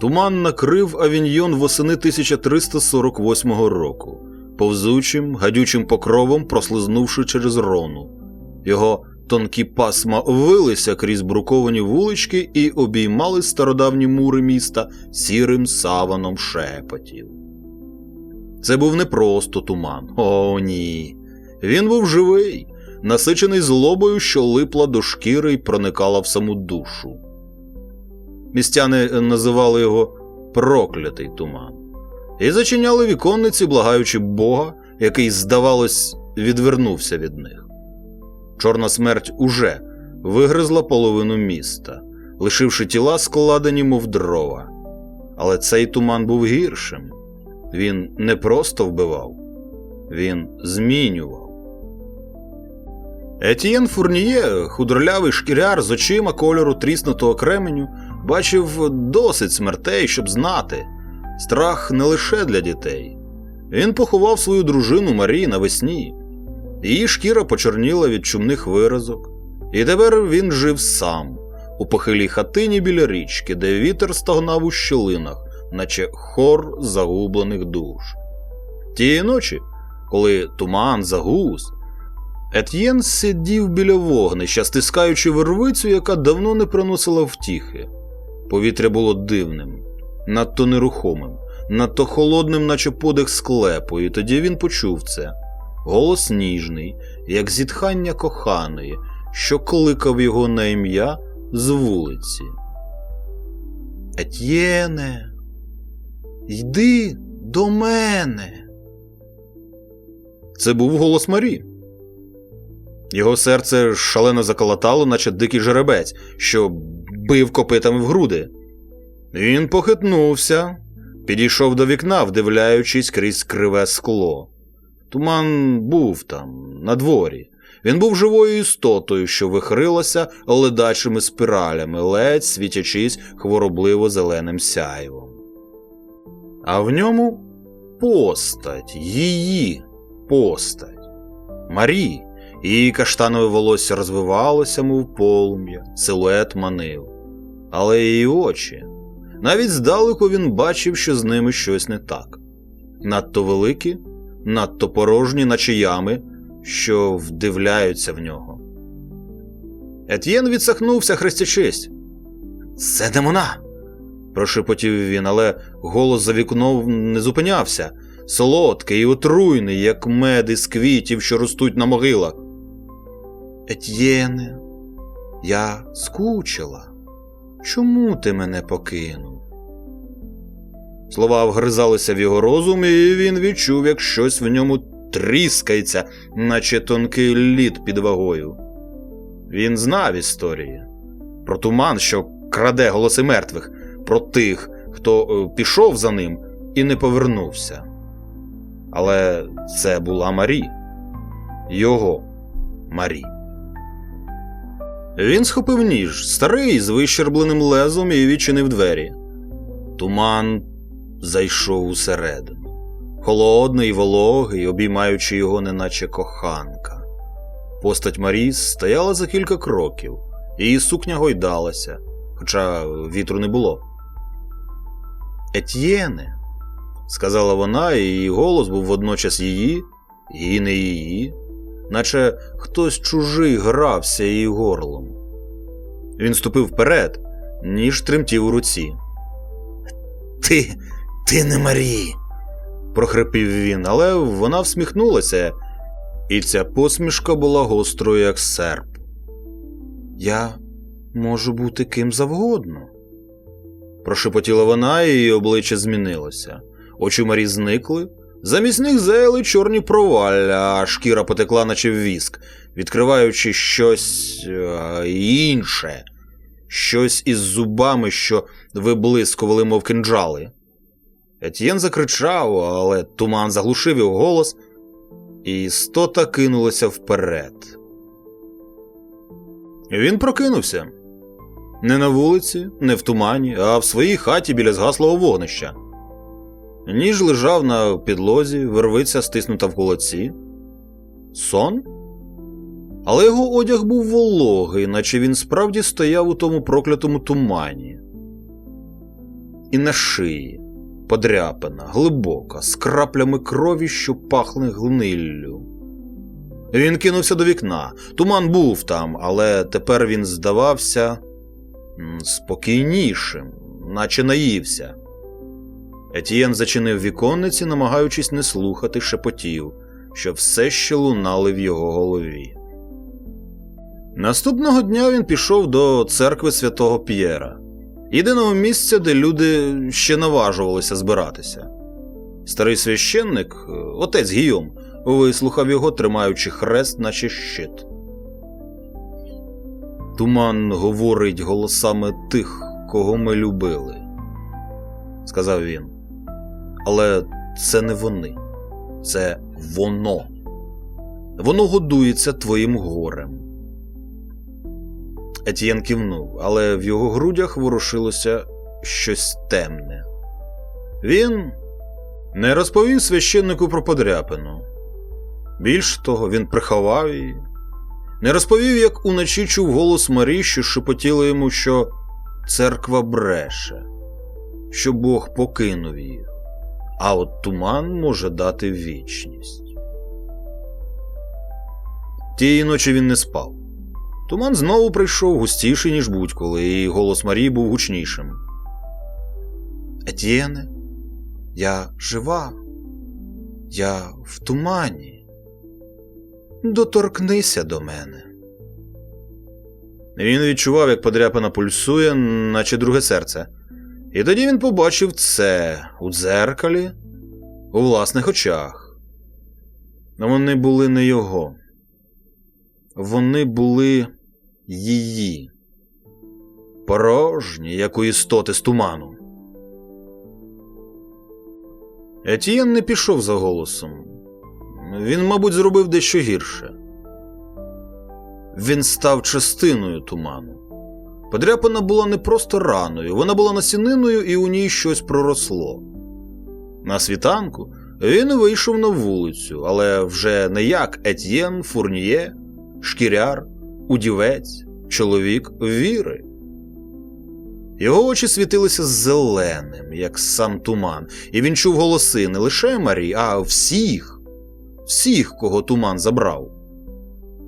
Туман накрив авіньйон восени 1348 року, повзучим, гадючим покровом прослизнувши через рону. Його тонкі пасма вилися крізь бруковані вулички і обіймали стародавні мури міста сірим саваном шепотів. Це був не просто туман. О, ні. Він був живий, насичений злобою, що липла до шкіри і проникала в саму душу. Містяни називали його проклятий туман, і зачиняли віконниці, благаючи Бога, який, здавалось, відвернувся від них. Чорна смерть уже вигризла половину міста, лишивши тіла складені, мов дрова. Але цей туман був гіршим. Він не просто вбивав, він змінював. Етієн Фурніє, худорлявий шкіряр з очима кольору тріснутого кременю, бачив досить смертей, щоб знати. Страх не лише для дітей. Він поховав свою дружину Марі навесні. Її шкіра почорніла від чумних виразок, і тепер він жив сам, у похилій хатині біля річки, де вітер стогнав у щілинах, наче хор загублених душ. Тієї ночі, коли туман загус, Етьєн сидів біля вогнища, стискаючи вервицю, яка давно не приносила втіхи. Повітря було дивним, надто нерухомим, надто холодним, наче подих склепу, і тоді він почув це. Голос ніжний, як зітхання коханої, що кликав його на ім'я з вулиці. Етьєне, йди до мене. Це був голос Марі. Його серце шалено заколотало, наче дикий жеребець, що бив копитами в груди. Він похитнувся, підійшов до вікна, вдивляючись крізь криве скло. Туман був там, на дворі. Він був живою істотою, що вихрилася ледачими спиралями, ледь світячись хворобливо зеленим сяйвом. А в ньому постать, її постать. Марі. Її каштанове волосся розвивалося, мов полум'я, силует манив. Але її очі. Навіть здалеку він бачив, що з ними щось не так. Надто великі, надто порожні, наче ями, що вдивляються в нього. Етьєн відсахнувся, хрестячись. Це не вона. прошепотів він, але голос за вікном не зупинявся, солодкий і отруйний, як мед із квітів, що ростуть на могилах. Етьєне, я скучила. Чому ти мене покинув? Слова вгризалися в його розум, і він відчув, як щось в ньому тріскається, наче тонкий лід під вагою. Він знав історії про туман, що краде голоси мертвих, про тих, хто е, пішов за ним і не повернувся. Але це була Марі, його Марі. Він схопив ніж, старий з вищербленим лезом і відчинив двері. Туман зайшов усередину, холодний, вологий, обіймаючи його, неначе коханка. Постать Марі стояла за кілька кроків, її сукня гойдалася, хоча вітру не було. Етьєне, сказала вона, і її голос був водночас її, і не її наче хтось чужий грався її горлом. Він ступив вперед, ніж тремтів у руці. Ти, ти не Марі, прохрипів він, але вона всміхнулася, і ця посмішка була гострою, як серп. Я можу бути ким завгодно. Прошепотіла вона, і її обличчя змінилося. Очі Марі зникли, Замість них заяли чорні провалля, а шкіра потекла, наче в віск, відкриваючи щось е, інше, щось із зубами, що виблискували, мов кинджали. Етьєн закричав, але туман заглушив його голос, і істота кинулася вперед. Він прокинувся не на вулиці, не в тумані, а в своїй хаті біля згаслого вогнища. Ніж лежав на підлозі, вервиця стиснута в кулаці. Сон? Але його одяг був вологий, наче він справді стояв у тому проклятому тумані. І на шиї подряпина, глибока, з краплями крові, що пахне гниллю. Він кинувся до вікна. Туман був там, але тепер він здавався спокійнішим, наче наївся. Етьєн зачинив віконниці, намагаючись не слухати шепотів, що все ще лунали в його голові. Наступного дня він пішов до церкви святого П'єра, єдиного місця, де люди ще наважувалися збиратися. Старий священник, е, отець Гійом, вислухав його, тримаючи хрест, наче щит. Туман говорить голосами тих, кого ми любили, сказав він. Але це не вони, це воно. Воно годується твоїм горем. Етьєн кивнув, але в його грудях ворушилося щось темне. Він не розповів священнику про подряпину. Більш того, він приховав її. Не розповів, як уночі чув голос Марі, що шепотіло йому, що церква бреше, що Бог покинув їх, а от туман може дати вічність. Тієї ночі він не спав. Туман знову прийшов густіший, ніж будь-коли, і голос Марії був гучнішим. Етьєне, я жива, я в тумані. Доторкнися до мене. Він відчував, як подряпина пульсує, наче друге серце. І тоді він побачив це у дзеркалі, у власних очах. Вони були не його. Вони були її, порожні, як у істоти з туману. Етієн не пішов за голосом. Він, мабуть, зробив дещо гірше. Він став частиною туману. Подряпина була не просто раною, вона була насіниною, і у ній щось проросло. На світанку він вийшов на вулицю, але вже не як Етьєн, Фурніє, шкіряр, удівець, чоловік віри. Його очі світилися зеленим, як сам туман, і він чув голоси не лише Марі, а всіх, всіх, кого туман забрав.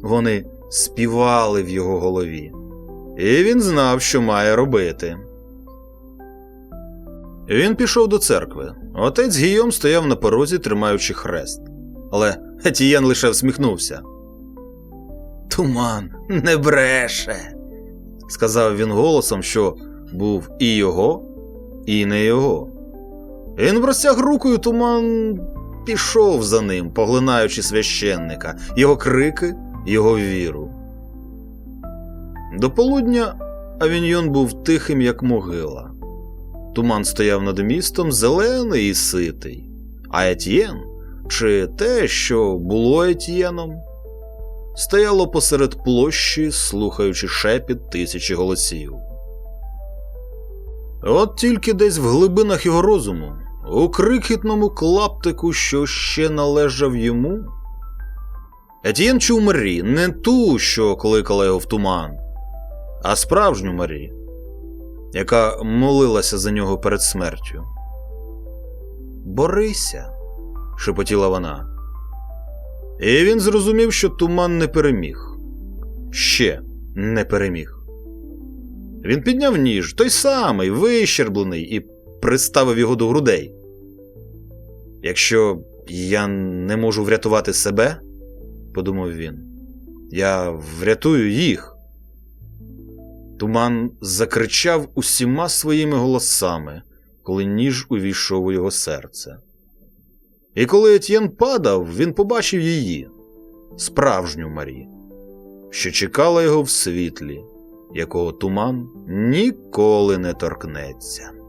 Вони співали в його голові, і він знав, що має робити. Він пішов до церкви. Отець Гійом стояв на порозі, тримаючи хрест. Але Етієн лише всміхнувся. Туман не бреше, сказав він голосом, що був і його, і не його. Він простяг рукою, туман пішов за ним, поглинаючи священника, його крики, його віру. До полудня Авіньйон був тихим, як могила. Туман стояв над містом зелений і ситий, а Етьєн, чи те, що було Етьєном, стояло посеред площі, слухаючи шепіт тисячі голосів. От тільки десь в глибинах його розуму, у крихітному клаптику, що ще належав йому. Етьєн чув Марі, не ту, що кликала його в туман, а справжню Марі, яка молилася за нього перед смертю. Борися, шепотіла вона. І він зрозумів, що туман не переміг. Ще не переміг. Він підняв ніж, той самий, вищерблений, і приставив його до грудей. Якщо я не можу врятувати себе, подумав він, я врятую їх. Туман закричав усіма своїми голосами, коли ніж увійшов у його серце. І коли Етьєн падав, він побачив її, справжню Марі, що чекала його в світлі, якого туман ніколи не торкнеться.